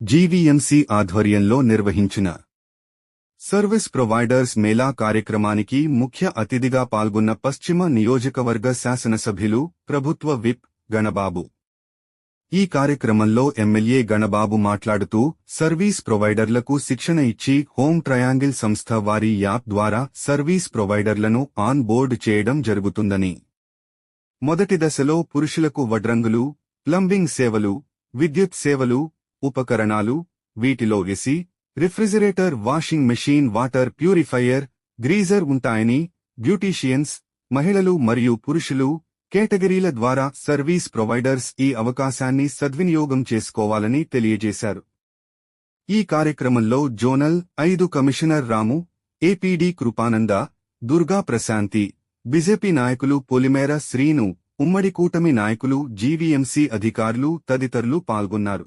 GVMC ఆధ్వర్యంలో నిర్వహించిన service providers Mela కార్యక్రమానికి ముఖ్య అతిథిగా పాల్గొన్న పశ్చిమ నియోజకవర్గ శాసనసభ్యులు ప్రభుత్వ విప్. గణబాబు. ఈ కార్యక్రమంలో ఎమ్మెల్యే గణబాబు మాట్లాడుతూ సర్వీస్ ప్రొవైడర్లకు శిక్షణ ఇచ్చి హోమ్ ట్రయాంగిల్ సంస్థ వారి యాప్ ద్వారా సర్వీస్ ప్రొవైడర్లను ఆన్ బోర్డ్ చేయడం జరుగుతుందని. మొదటి దశలో పురుషులకు వడ్రంగులు ప్లంబింగ్ సేవలు విద్యుత్ సేవలు ఉపకరణాలు వీటిలో AC refrigerator washing machine water purifier geyser ఉంటాయని బ్యూటీషియన్స్ మహిళలు మరియు పురుషులు కేటగిరీల ద్వారా సర్వీస్ ప్రొవైడర్స్ ఈ అవకాశాన్ని సద్వినియోగం చేసుకోవాలని తెలియజేశారు. ఈ కార్యక్రమంలో జోనల్ ఐదు commissioner Ramu APD Krupananda Durga Prashanthi BJP నాయకులు పొలిమేర శ్రీను ఉమ్మడి కూటమి నాయకులు జీవీఎంసీ అధికారులు తదితరులు పాల్గొన్నారు.